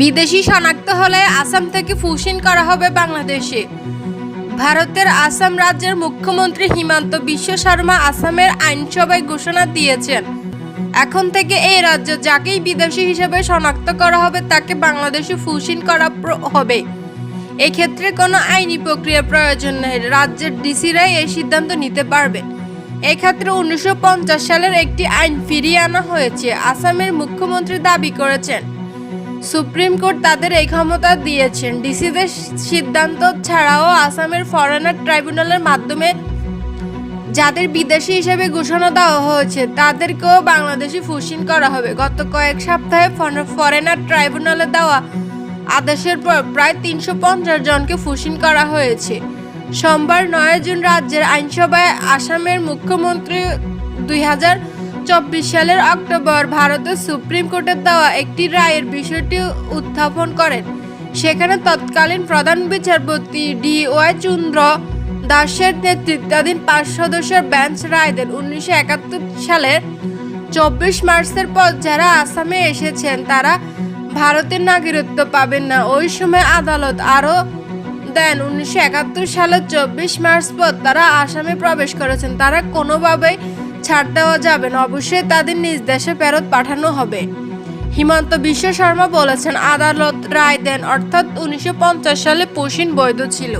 বিদেশি শনাক্ত হলে আসাম থেকে ফুসিন করা হবে বাংলাদেশে। ভারতের আসাম রাজ্যের মুখ্যমন্ত্রী হিমন্ত বিশ্ব শর্মা আসামের আইনসভায় ঘোষণা দিয়েছেন। এখন থেকে এই রাজ্য যাকেই বিদেশি হিসেবে শনাক্ত করা হবে, তাকে বাংলাদেশে ফুসিন করা হবে। এক্ষেত্রে কোনো আইনি প্রক্রিয়ার প্রয়োজন নেই। রাজ্যের ডিসিরাই এই সিদ্ধান্ত নিতে পারবেন এক্ষেত্রে উনিশশো পঞ্চাশ সালের একটি আইন ফিরিয়ে আনা হয়েছে। আসামের মুখ্যমন্ত্রী দাবি করেছেন সুপ্রিম কোর্ট তাদের এই ক্ষমতা দিয়েছেন। ডিসিদের সিদ্ধান্ত ছাড়াও আসামের ফরেনার ট্রাইব্যুনালের মাধ্যমে যাদের বিদেশি হিসেবে ঘোষণা দেওয়া হয়েছে, তাদেরকেও বাংলাদেশি ফুসিন করা হবে। গত কয়েক সপ্তাহে ফরেনার ট্রাইব্যুনালে দেওয়া আদেশের পর প্রায় তিনশো পঞ্চাশ জনকে ফুসিন করা হয়েছে। সোমবার নয় জুন রাজ্যের আইনসভায় আসামের মুখ্যমন্ত্রী দুই হাজার চব্বিশ সালের অক্টোবর ভারতের সুপ্রিম কোর্টের দেওয়া একটি রায়ের বিষয়টি উত্থাপন করেন। সেখানে তৎকালীন প্রধান বিচারপতি ডি ওয়াই চন্দ্র দাসের নেতৃত্বাধীন পাঁচ সদস্যের বেঞ্চ রায় দেন। উনিশশো একাত্তর সালের চব্বিশ মার্চের পর যারা আসামে এসেছেন, তারা ভারতের নাগরিকত্ব পাবেন না। ওই সময় আদালত আরও দেন, উনিশশো একাত্তর সালের চব্বিশ মার্চ পর তারা আসামে প্রবেশ করেছেন। তারা কোনোভাবেই ছাড় দেওয়া যাবে না। অবশ্যই তাদের নিজ দেশে ফেরত পাঠানো হবে। হিমন্ত বিশ্ব শর্মা বলেছেন, আদালত রায় দেন। অর্থাৎ উনিশশো পঞ্চাশ সালে পশ্চিম বৈধ ছিল।